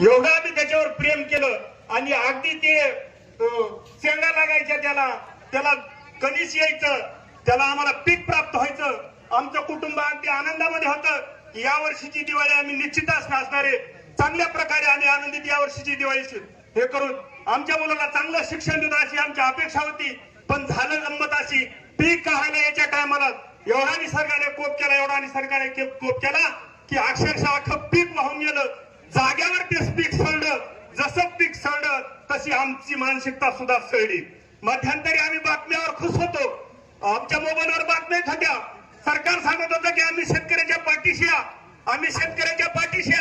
एवढं आम्ही त्याच्यावर प्रेम केलं. आणि अगदी ते शेंगा लागायच्या त्याला. त्याला कणीस यायचं. त्याला आम्हाला पीक प्राप्त व्हायचं. आमचं कुटुंब अगदी आनंदामध्ये होतं. की या वर्षीची दिवाळी आम्ही निश्चितच असणारे चांगल्या प्रकारे आणि आनंदित या वर्षीची दिवाळी हे करून आमच्या मुलाला चांगलं शिक्षण देणं अशी आमची अपेक्षा होती. पण झालं गंमत अशी. पीक काढायला याच्या टायमाला एवढा निसर्गाने कोप केला एवढा निसर्गाने कोप केला की अक्षरशः अख्खं पीक वाहून गेलं पीक सळलं जसं पीक सळलं तशी आमची मानसिकता सुद्धा सळली मध्यंतरी आम्ही बातम्यावर खुश होतो. आमच्या मोबाईलवर बातम्या येत होत्या सरकार सांगत होतं की आम्ही शेतकऱ्याच्या पाठीशी आम्ही शेतकऱ्याच्या पाठीशी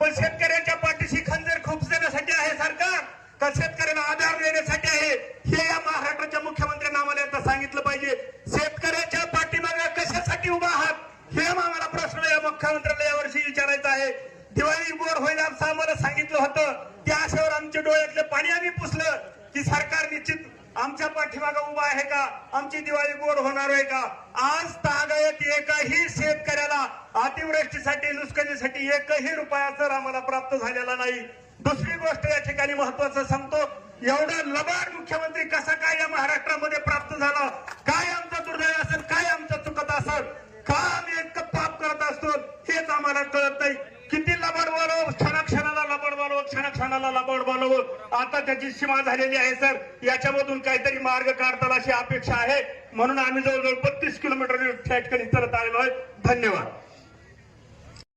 पण शेतकऱ्याच्या पाठीशी खंजर खूप देण्यासाठी आहे सरकार. तर शेतकऱ्याला आधार देण्यासाठी आहे? हे या महाराष्ट्राच्या मुख्यमंत्र्यांना आम्हाला आता सांगितलं पाहिजे. शेतकऱ्याच्या पाठीमागे कशासाठी उभा आहात? हे आम्हाला प्रश्न या मुख्यमंत्र्याला यावर्षी विचारायचा आहे. दिवाळी बोर होईल असं आम्हाला सांगितलं होतं. त्या आशेवर आमच्या डोळ्यातलं पाणी आम्ही पुसलं की सरकार निश्चित आमच्या पाठीमागा उभा आहे का? आमची दिवाळी गोड होणार आहे का? आज तागायत एकाही शेतकऱ्याला अतिवृष्टीसाठी नुकसानीसाठी एकही रुपया आम्हाला प्राप्त झालेला नाही. दुसरी गोष्ट या ठिकाणी महत्वाचं सांगतो. एवढा लबाड मुख्यमंत्री कसा काय या महाराष्ट्रामध्ये प्राप्त झाला? काय आमचं दुर्दैव असेल? काय आमचं चुकत असेल? का आम्ही इतकं पाप करत असतो. हेच आम्हाला कळत नाही. प्रशासनाला क्षणाक्षणाला लबाड आता त्याची सीमा झालेली आहे सर. याच्यामधून काहीतरी मार्ग काढताना अशी अपेक्षा आहे. म्हणून आम्ही जवळजवळ बत्तीस किलोमीटर ठिकाणी चालत आलेलो आहे. धन्यवाद.